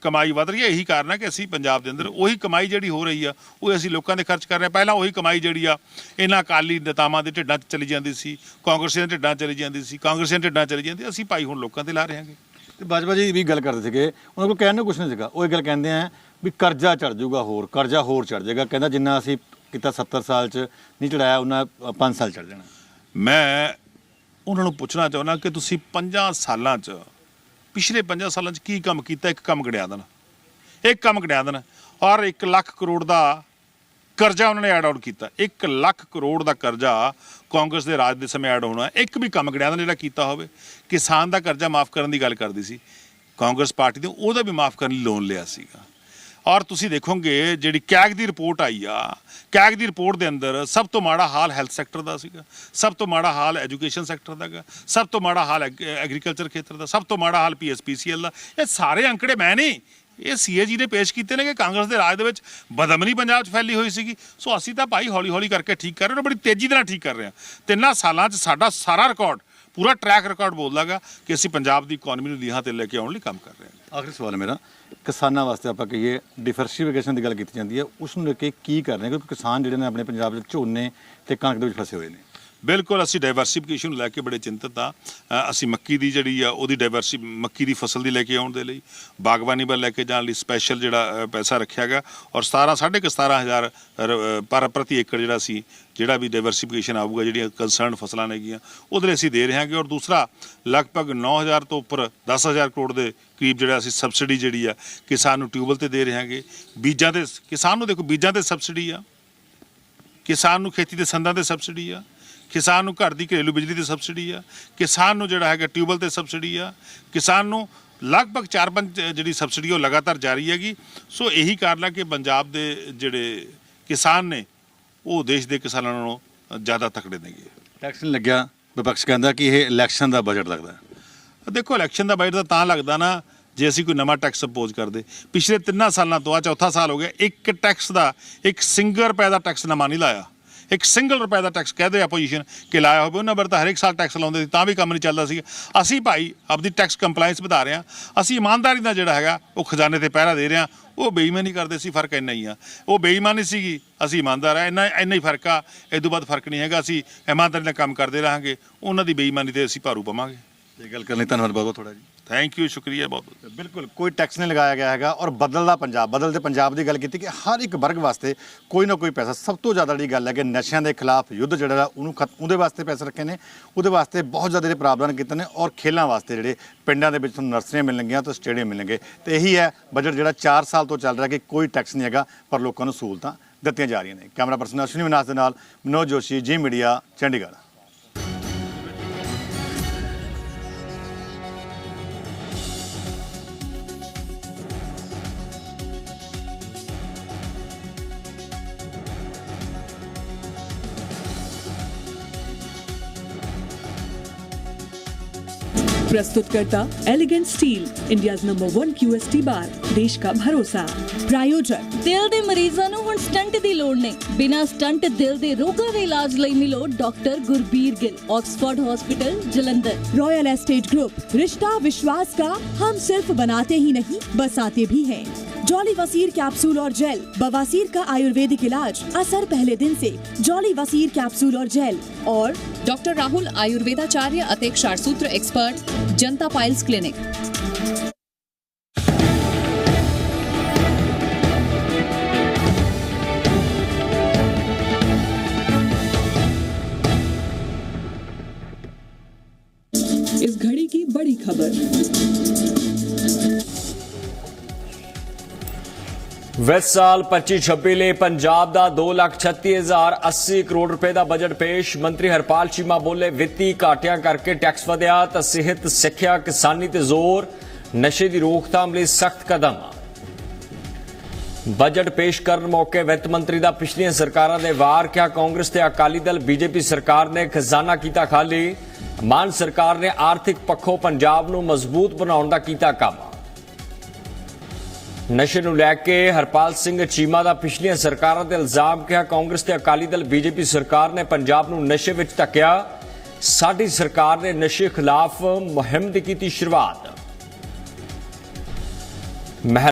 B: ਕਮਾਈ ਵਧ ਰਹੀ ਹੈ। ਇਹੀ ਕਾਰਨ ਹੈ ਕਿ ਅਸੀਂ ਪੰਜਾਬ ਦੇ ਅੰਦਰ ਉਹੀ ਕਮਾਈ ਜਿਹੜੀ ਹੋ ਰਹੀ ਆ ਉਹ ਅਸੀਂ ਲੋਕਾਂ ਦੇ ਖਰਚ ਕਰ ਰਹੇ ਹਾਂ। ਪਹਿਲਾਂ ਉਹੀ ਕਮਾਈ ਜਿਹੜੀ ਆ ਇਹਨਾਂ ਅਕਾਲੀ ਨੇਤਾਵਾਂ ਦੇ ਢਿੱਡਾਂ 'ਚ ਚਲੀ ਜਾਂਦੀ ਸੀ ਕਾਂਗਰਸੀਆਂ ਦੇ ਢਿੱਡਾਂ 'ਚ ਚਲੀ ਜਾਂਦੀ ਸੀ ਕਾਂਗਰਸੀਆਂ ਦੇ ਢਿੱਡਾਂ 'ਚ ਚਲੀ ਜਾਂਦੀ ਅਸੀਂ ਭਾਈ ਹੁਣ ਲੋਕਾਂ ਤੇ ਲਾ ਰਹੇ ਹਾਂਗੇ।
A: ਤੇ ਬਾਜਵਾ ਜੀ ਵੀ ਗੱਲ ਕਰਦੇ ਸੀਗੇ ਉਹਨਾਂ ਕੋਲ ਕਹਿਣ ਨੂੰ ਕੁਝ ਨਹੀਂ ਸੀਗਾ। ਉਹ ਇਹ ਗੱਲ ਕਹਿੰਦੇ ਆ ਵੀ ਕਰਜ਼ਾ ਚੜ ਜਾਊਗਾ ਹੋਰ ਕਰਜ਼ਾ ਹੋਰ ਚੜ ਜਾਏਗਾ। ਕਹਿੰਦਾ ਜਿੰਨਾ ਅਸੀਂ ਕੀਤਾ 70 ਸਾਲ 'ਚ ਨਹੀਂ ਚੜਾਇਆ ਉਹਨਾਂ 5 ਸਾਲ ਚੜ ਜਾਣਾ।
B: ਮੈਂ ਉਹਨਾਂ ਨੂੰ ਪੁੱਛਣਾ ਚਾਹੁੰਦਾ ਕਿ ਤੁਸੀਂ 5 ਸਾਲਾਂ 'ਚ, ਪਿਛਲੇ 5 ਸਾਲਾਂ 'ਚ ਕੀ ਕੰਮ ਕੀਤਾ? ਇੱਕ ਕੰਮ ਗੜਿਆ ਦੇਣ। ਇੱਕ ਕੰਮ ਗੜਿਆ ਦੇਣ। ਔਰ 1 ਲੱਖ ਕਰੋੜ ਦਾ ਕਰਜ਼ਾ ਉਹਨਾਂ ਨੇ ਐਡ ਆਊਟ ਕੀਤਾ। 1 ਲੱਖ ਕਰੋੜ ਦਾ ਕਰਜ਼ਾ ਕਾਂਗਰਸ ਦੇ ਰਾਜ ਦੇ ਸਮੇਂ ਐਡ ਹੋਣਾ। ਇੱਕ ਵੀ ਕੰਮ ਗੜਿਆ ਦੇਣ ਜਿਹੜਾ ਕੀਤਾ ਹੋਵੇ। ਕਿਸਾਨ ਦਾ ਕਰਜ਼ਾ ਮਾਫ ਕਰਨ ਦੀ ਗੱਲ ਕਰਦੀ ਸੀ। ਕਾਂਗਰਸ ਪਾਰਟੀ ਨੇ ਉਹਦਾ ਵੀ ਮਾਫ ਕਰਨ ਲਈ ਲੋਨ ਲਿਆ ਸੀਗਾ। ਔਰ ਤੁਸੀਂ ਦੇਖੋਗੇ ਜਿਹੜੀ ਕੈਗ ਦੀ ਰਿਪੋਰਟ ਆਈ ਆ, ਕੈਗ ਦੀ ਰਿਪੋਰਟ ਦੇ ਅੰਦਰ ਸਭ ਤੋਂ ਮਾੜਾ ਹਾਲ ਹੈਲਥ ਸੈਕਟਰ ਦਾ ਸੀਗਾ, ਸਭ ਤੋਂ ਮਾੜਾ ਹਾਲ ਐਜੂਕੇਸ਼ਨ ਸੈਕਟਰ ਦਾ ਹੈਗਾ, ਸਭ ਤੋਂ ਮਾੜਾ ਹਾਲ ਐਗਰੀਕਲਚਰ ਖੇਤਰ ਦਾ, ਸਭ ਤੋਂ ਮਾੜਾ ਹਾਲ ਪੀਐਸਪੀਸੀਐਲ ਦਾ। ਇਹ ਸਾਰੇ ਅੰਕੜੇ ਮੈਂ ਨਹੀਂ, ਇਹ ਸੀਏਜੀ ਨੇ ਪੇਸ਼ ਕੀਤੇ ਨੇ ਕਿ ਕਾਂਗਰਸ ਦੇ ਰਾਜ ਦੇ ਵਿੱਚ ਬਦਮਨੀ ਪੰਜਾਬ 'ਚ ਫੈਲੀ ਹੋਈ ਸੀਗੀ। ਸੋ ਅਸੀਂ ਤਾਂ ਭਾਈ ਹੌਲੀ ਹੌਲੀ ਕਰਕੇ ਠੀਕ ਕਰ ਰਹੇ ਹਾਂ, ਬੜੀ ਤੇਜ਼ੀ ਦੇ ਨਾਲ ਠੀਕ ਕਰ ਰਹੇ ਹਾਂ। ਤਿੰਨਾਂ ਸਾਲਾਂ 'ਚ ਸਾਡਾ ਸਾਰਾ ਰਿਕਾਰਡ, ਪੂਰਾ ਟਰੈਕ ਰਿਕਾਰਡ ਬੋਲਦਾਗਾ ਕਿ ਅਸੀਂ ਪੰਜਾਬ ਦੀ ਇਕਨੋਮੀ ਨੂੰ ਲੀਹਾਂ ਤੇ ਲੈ ਕੇ ਆਉਣ ਲਈ ਕੰਮ ਕਰ ਰਹੇ ਹਾਂ।
A: ਆਖਰੀ ਸਵਾਲ ਮੇਰਾ। ਕਿਸਾਨਾਂ ਵਾਸਤੇ ਆਪਾਂ ਕਹੀਏ ਡਿਵਰਸਿਫਿਕੇਸ਼ਨ ਦੀ ਗੱਲ ਕੀਤੀ ਜਾਂਦੀ ਹੈ। ਉਸ ਨੂੰ ਲੈ ਕੇ ਕੀ ਕਰ ਰਹੇ ਕਿਉਂਕਿ ਕਿਸਾਨ ਜਿਹੜੇ ਨੇ ਆਪਣੇ ਪੰਜਾਬ ਵਿੱਚ ਝੋਨੇ ਤੇ ਕਣਕ ਦੇ ਵਿੱਚ ਫਸੇ ਹੋਏ ਨੇ।
B: ਬਿਲਕੁਲ, ਅਸੀਂ ਡਾਈਵਰਸਿਫਿਕੇਸ਼ਨ ਨੂੰ ਲੈ ਕੇ ਬੜੇ ਚਿੰਤਤ ਆ ਅਸੀਂ ਮੱਕੀ ਦੀ ਜਿਹੜੀ ਆ, ਉਹਦੀ ਡਾਈਵਰਸੀ ਮੱਕੀ ਦੀ ਫਸਲ ਦੀ ਲੈ ਕੇ ਆਉਣ ਦੇ ਲਈ, ਬਾਗਬਾਨੀ ਵੱਲ ਲੈ ਕੇ ਜਾਣ ਲਈ ਸਪੈਸ਼ਲ ਜਿਹੜਾ ਪੈਸਾ ਰੱਖਿਆ ਗਿਆ। ਔਰ 17 ਸਾਢੇ ਕੁ 17000 ਰ- ਪਰ ਪ੍ਰਤੀ ਏਕੜ ਜਿਹੜਾ ਸੀ, ਜਿਹੜਾ ਵੀ ਡਾਈਵਰਸਿਫਿਕੇਸ਼ਨ ਆਊਗਾ, ਜਿਹੜੀਆਂ ਕੰਸਰਨ ਫਸਲਾਂ ਨੇਗੀਆਂ ਉਹਦੇ ਲਈ ਅਸੀਂ ਦੇ ਰਹੇ ਹਾਂਗੇ। ਔਰ ਦੂਸਰਾ, ਲਗਭਗ 9000 ਤੋਂ ਉੱਪਰ 10000 ਕਰੋੜ ਦੇ ਕਰੀਬ ਜਿਹੜਾ ਅਸੀਂ ਸਬਸਿਡੀ ਜਿਹੜੀ ਆ, ਕਿਸਾਨ ਨੂੰ ਟਿਊਬਲ ਤੇ ਦੇ ਰਹੇ ਹਾਂਗੇ। ਬੀਜਾਂ ਤੇ ਕਿਸਾਨ ਨੂੰ ਦੇਖੋ, ਬੀਜਾਂ ਤੇ ਸਬਸਿਡੀ ਆ। ਕਿਸਾਨ ਨੂੰ ਖੇਤੀ ਦੇ ਸੰਦਾਂ ਤੇ ਸਬਸਿਡੀ ਆ। ਕਿਸਾਨ ਨੂੰ ਘਰ ਦੀ ਘਰੇਲੂ ਬਿਜਲੀ ਤੇ ਸਬਸਿਡੀ ਆ ਕਿਸਾਨ ਨੂੰ ਜਿਹੜਾ ਹੈਗਾ ਟਿਊਬਲ ਤੇ ਸਬਸਿਡੀ ਆ ਕਿਸਾਨ ਨੂੰ ਲਗਭਗ 4-5 ਜਿਹੜੀ ਸਬਸਿਡੀ ਉਹ ਲਗਾਤਾਰ ਜਾਰੀ ਹੈਗੀ। ਸੋ ਇਹੀ ਕਾਰਨ ਆ ਕਿ ਪੰਜਾਬ ਦੇ ਜਿਹੜੇ ਕਿਸਾਨ ਨੇ ਉਹ ਦੇਸ਼ ਦੇ ਕਿਸਾਨਾਂ ਨਾਲੋਂ ਜ਼ਿਆਦਾ ਤਕੜੇ ਨੇਗੇ
A: ਟੈਕਸ ਨਹੀਂ ਲੱਗਿਆ ਵਿਪਕਸ਼ ਕਹਿੰਦਾ ਕਿ ਇਹ ਇਲੈਕਸ਼ਨ ਦਾ ਬਜਟ ਲੱਗਦਾ।
B: ਦੇਖੋ ਇਲੈਕਸ਼ਨ ਦਾ ਬਜਟ ਤਾਂ ਲੱਗਦਾ ਨਾ ਜੇ ਅਸੀਂ ਕੋਈ ਨਵਾਂ ਟੈਕਸ ਅਪੋਜ਼ ਕਰਦੇ। ਪਿਛਲੇ ਤਿੰਨਾਂ ਸਾਲਾਂ ਤੋਂ ਆ ਚੌਥਾ ਸਾਲ ਹੋ ਗਿਆ ਇੱਕ ਟੈਕਸ ਦਾ ਇੱਕ ਸਿੰਗਲ ਰੁਪਏ ਦਾ ਟੈਕਸ ਨਵਾਂ ਨਹੀਂ ਲਾਇਆ। ਇੱਕ ਸਿੰਗਲ ਰੁਪਏ ਦਾ ਟੈਕਸ ਕਹਦੇ ਆਪੋਜੀਸ਼ਨ ਕਿ ਲਾਇਆ ਹੋਵੇ, ਉਹਨਾਂ ਪਰ ਤਾਂ ਹਰੇਕ ਸਾਲ ਟੈਕਸ ਲਾਉਂਦੇ ਸੀ, ਤਾਂ ਵੀ ਕੰਮ ਨਹੀਂ ਚੱਲਦਾ ਸੀ ਅਸੀਂ ਭਾਈ ਆਪਦੀ ਟੈਕਸ ਕੰਪਲਾਈਂਸ ਵਧਾ ਰਹੇ ਹਾਂ। ਅਸੀਂ ਇਮਾਨਦਾਰੀ ਨਾਲ ਜਿਹੜਾ ਹੈਗਾ, ਉਹ ਖਜ਼ਾਨੇ ਤੇ ਪਹਿਰਾ ਦੇ ਰਹੇ ਹਾਂ। ਉਹ ਬੇਈਮਾਨੀ ਕਰਦੇ ਸੀ, ਫ਼ਰਕ ਇੰਨਾ ਹੀ ਆ। ਉਹ ਬੇਈਮਾਨੀ ਸੀਗੀ, ਅਸੀਂ ਇਮਾਨਦਾਰ ਆ ਇੰਨਾ ਇੰਨਾ ਹੀ ਫ਼ਰਕ ਆ। ਇਹ ਤੋਂ ਬਾਅਦ ਫ਼ਰਕ ਨਹੀਂ ਹੈਗਾ, ਅਸੀਂ ਇਮਾਨਦਾਰੀ ਨਾਲ ਕੰਮ ਕਰਦੇ ਰਹਾਂਗੇ। ਉਹਨਾਂ ਦੀ ਬੇਈਮਾਨੀ ਤੇ ਅਸੀਂ ਭਾਰੂ ਪਾਵਾਂਗੇ।
A: ਇਹ ਗੱਲ ਕਰਨ ਲਈ ਧੰਨਵਾਦ ਬਹੁਤ ਬਹੁਤ ਥੋੜਾ ਜੀ।
B: ਥੈਂਕ ਯੂ ਸ਼ੁਕਰੀਆ ਬਹੁਤ ਬਹੁਤ।
A: ਬਿਲਕੁਲ, ਕੋਈ ਟੈਕਸ ਨਹੀਂ ਲਗਾਇਆ ਗਿਆ ਹੈਗਾ ਔਰ ਬਦਲਦਾ ਪੰਜਾਬ, ਬਦਲਦੇ ਪੰਜਾਬ ਦੀ ਗੱਲ ਕੀਤੀ ਕਿ ਹਰ ਇੱਕ ਵਰਗ ਵਾਸਤੇ ਕੋਈ ਨਾ ਕੋਈ ਪੈਸਾ ਸਭ ਤੋਂ ਜ਼ਿਆਦਾ ਜਿਹੜੀ ਗੱਲ ਹੈ ਕਿ ਨਸ਼ਿਆਂ ਦੇ ਖਿਲਾਫ ਯੁੱਧ ਜਿਹੜਾ ਉਹਨੂੰ ਖਤ- ਉਹਦੇ ਵਾਸਤੇ ਪੈਸੇ ਰੱਖੇ ਨੇ, ਉਹਦੇ ਵਾਸਤੇ ਬਹੁਤ ਜ਼ਿਆਦਾ ਜਿਹੜੇ ਪ੍ਰਾਵਧਾਨ ਕੀਤੇ ਨੇ ਔਰ ਖੇਲਾਂ ਵਾਸਤੇ ਜਿਹੜੇ ਪਿੰਡਾਂ ਦੇ ਵਿੱਚ ਤੁਹਾਨੂੰ ਨਰਸਰੀਆਂ ਮਿਲਣਗੀਆਂ ਤੇ ਸਟੇਡੀਅਮ ਮਿਲਣਗੇ। ਤੇ ਇਹੀ ਹੈ ਬਜਟ ਜਿਹੜਾ 4 ਸਾਲ ਤੋਂ ਚੱਲ ਰਿਹਾ ਕਿ ਕੋਈ ਟੈਕਸ ਨਹੀਂ ਹੈਗਾ, ਪਰ ਲੋਕਾਂ ਨੂੰ ਸਹੂਲਤਾਂ ਦਿੱਤੀਆਂ ਜਾ ਰਹੀਆਂ ਨੇ। ਕੈਮਰਾ ਪਰਸਨ ਅਸ਼ਵਨੀ ਵਿਨਾਸ਼ ਦੇ ਨਾਲ, ਮਨੋਜ ਜੋਸ਼ੀ ਜੀ media Chandigarh.
C: प्रस्तुतकर्ता Elegant Steel India number one QST बार देश का भरोसा प्रायोजक
D: ਦਿਲ ਦੇ ਮਰੀਜ਼ਾਂ ਨੂੰ ਹੁਣ ਸਟੰਟ ਦੀ ਲੋੜ ਨਹੀਂ ਬਿਨਾਂ ਸਟੰਟ ਦਿਲ ਦੇ ਰੋਗਾਂ ਦੇ ਇਲਾਜ ਲਈ ਮਿਲੋ doctor Gurbir Gill Oxford hospital Jalandhar
C: Royal Estate Group रिश्ता विश्वास का हम सिर्फ बनाते ही नहीं बसाते भी हैं जॉली वसीर कैप्सूल और जेल बवासीर का आयुर्वेदिक इलाज असर पहले दिन से. जॉली वसीर कैप्सूल और जेल और
E: डॉक्टर राहुल आयुर्वेदाचार्य अतिक्षार सूत्र एक्सपर्ट जनता पाइल्स क्लिनिक
C: इस घड़ी की बड़ी खबर।
F: ਵਿੱਤ ਸਾਲ 25-26 ਲਈ ਪੰਜਾਬ ਦਾ 2,36,080 ਕਰੋੜ ਰੁਪਏ ਦਾ ਬਜਟ ਪੇਸ਼। ਮੰਤਰੀ ਹਰਪਾਲ ਚੀਮਾ ਬੋਲੇ ਵਿੱਤੀ ਘਾਟਿਆਂ ਕਰਕੇ ਟੈਕਸ ਵਧਿਆ ਤਾਂ ਸਿਹਤ ਸਿੱਖਿਆ ਕਿਸਾਨੀ ਤੇ ਜ਼ੋਰ ਨਸ਼ੇ ਦੀ ਰੋਕਥਾਮ ਲਈ ਸਖਤ ਕਦਮ। ਬਜਟ ਪੇਸ਼ ਕਰਨ ਮੌਕੇ ਵਿੱਤ ਮੰਤਰੀ ਦਾ ਪਿਛਲੀਆਂ ਸਰਕਾਰਾਂ ਦੇ ਵਾਰ ਕਿਹਾ ਕਾਂਗਰਸ ਤੇ ਅਕਾਲੀ ਦਲ ਬੀਜੇਪੀ ਸਰਕਾਰ ਨੇ ਖਜ਼ਾਨਾ ਕੀਤਾ ਖਾਲੀ। ਮਾਨ ਸਰਕਾਰ ਨੇ ਆਰਥਿਕ ਪੱਖੋਂ ਪੰਜਾਬ ਨੂੰ ਮਜ਼ਬੂਤ ਬਣਾਉਣ ਦਾ ਕੀਤਾ ਕੰਮ। ਨਸ਼ੇ ਨੂੰ ਲੈ ਕੇ ਹਰਪਾਲ ਸਿੰਘ ਚੀਮਾ ਦਾ ਪਿਛਲੀਆਂ ਸਰਕਾਰਾਂ ਤੇ ਇਲਜ਼ਾਮ ਕਿਹਾ। ਕਾਂਗਰਸ ਤੇ ਅਕਾਲੀ ਦਲ, ਬੀਜੇਪੀ ਸਰਕਾਰ ਨੇ ਪੰਜਾਬ ਨੂੰ ਨਸ਼ੇ ਵਿੱਚ ਧੱਕਿਆ। ਸਾਡੀ ਸਰਕਾਰ ਨੇ ਨਸ਼ੇ ਖਿਲਾਫ ਮੁਹਿੰਮ ਦੀ ਕੀਤੀ ਸ਼ੁਰੂਆਤ।